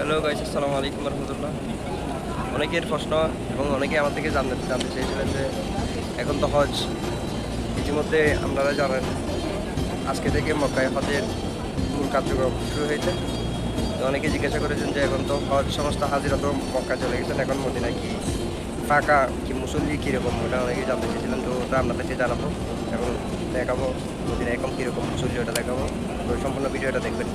Hello guys, আসসালামু আলাইকুম রহমতুল্লাহ। অনেকের প্রশ্ন এবং অনেকে আমার থেকে জানতে জানতে চেয়েছিলেন যে এখন তো হজ, ইতিমধ্যে আপনারা জানেন, আজকে থেকে মক্কায় হজের মূল কার্যক্রম শুরু হয়েছে। তো অনেকে জিজ্ঞাসা করেছেন যে এখন তো হজ সমস্ত হাজিরা তো মক্কা চলে গেছেন, এখন মদিনায় কি ফাঁকা, কি মুসল্লি কীরকম? ওটা অনেকে জানতে চেয়েছিলেন, তো ওটা আপনাদেরকে জানাব। এবং দেখাবো মদিনায় এখন কীরকম মুসল্লি, ওটা দেখাবো। তো সম্পূর্ণ ভিডিওটা দেখবেন।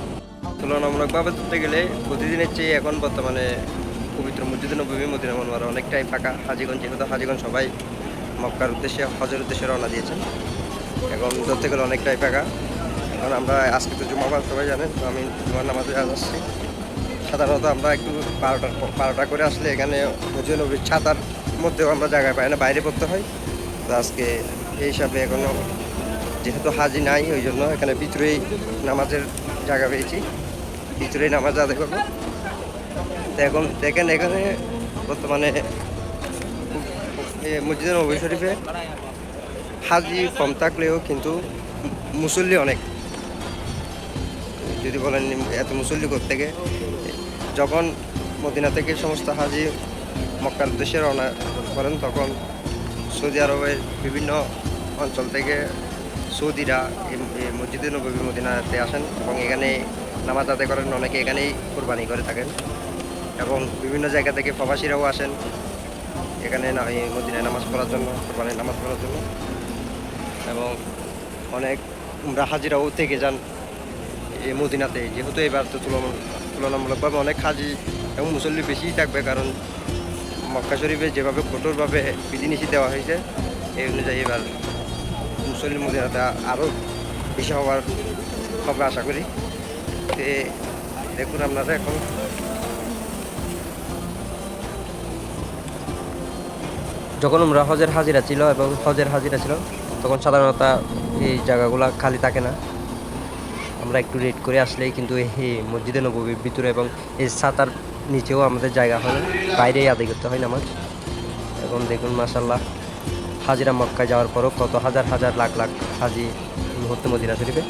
তুলনামূলকভাবে ধরতে গেলে প্রতিদিনের চেয়ে এখন বর্তমানে পবিত্র মসজিদ নবী মদিনা মনোয়ার অনেকটাই ফাঁকা। হাজিগঞ্জ যেহেতু হাজিগঞ্জ সবাই মক্কার উদ্দেশ্যে, হজের উদ্দেশ্যে রওনা দিয়েছেন। এখন ধরতে গেলে অনেকটাই ফাঁকা। কারণ আমরা আজকে তো জুমাবাদ সবাই জানেন, তো আমি জুমার নামাজে আজ আসছি। সাধারণত আমরা একটু বারোটার বারোটা করে আসলে এখানে মসজিদ নবীর ছাতার মধ্যেও আমরা জায়গায় পাই না, বাইরে পড়তে হয়। তো আজকে এই হিসাবে এখনও যেহেতু হাজি নাই, ওই জন্য এখানে ভিতরেই নামাজের জায়গা পেয়েছি। ভিতরেই নামাজ আদায় করব। এখন দেখেন এখানে বর্তমানে মসজিদ নবী শরীফে হাজি কম থাকলেও কিন্তু মুসল্লি অনেক। যদি বলেন এত মুসল্লি করতে গিয়ে যখন মদিনা থেকে সমস্ত হাজি মক্কার উদ্দেশ্যে রওনা করেন, তখন সৌদি আরবের বিভিন্ন অঞ্চল থেকে সৌদিরা মসজিদে নবী মদিনাতে আসেন এবং এখানে নামাজ আদায় করেন, অনেকে এখানেই কোরবানি করে থাকেন। এবং বিভিন্ন জায়গা থেকে প্রবাসীরাও আসেন, এখানে মদিনায় নামাজ পড়ার জন্য, কোরবানির নামাজ পড়ার জন্য। এবং অনেক উমরা হাজিরাও থেকে যান এই মদিনাতে। যেহেতু এবার তো তুলনা- তুলনামূলকভাবে অনেক হাজি এবং মুসল্লি বেশিই থাকবে, কারণ মক্কা শরীফে যেভাবে কঠোরভাবে বিধিনিষেধ দেওয়া হয়েছে, এই অনুযায়ী এবার মুসল্লি মদিনাতে আরও বেশি হওয়ার হবে আশা করি। দেখুন আপনারা এখন। যখন আমরা হজের হাজিরা ছিল এবং হজের হাজিরা ছিল, তখন সাধারণত এই জায়গাগুলো খালি থাকে না। আমরা একটু রেড করে আসলেই কিন্তু এই মসজিদে নবীর ভিতরে এবং এই ছাতার নিচেও আমাদের জায়গা হয় বাইরেই আদায় করতে হয় নামাজ। এখন দেখুন মাসাল্লাহ হাজিরা মক্কায় যাওয়ার পরও কত হাজার হাজার লাখ লাখ হাজি মুহূর্তে মদিনা শরীফে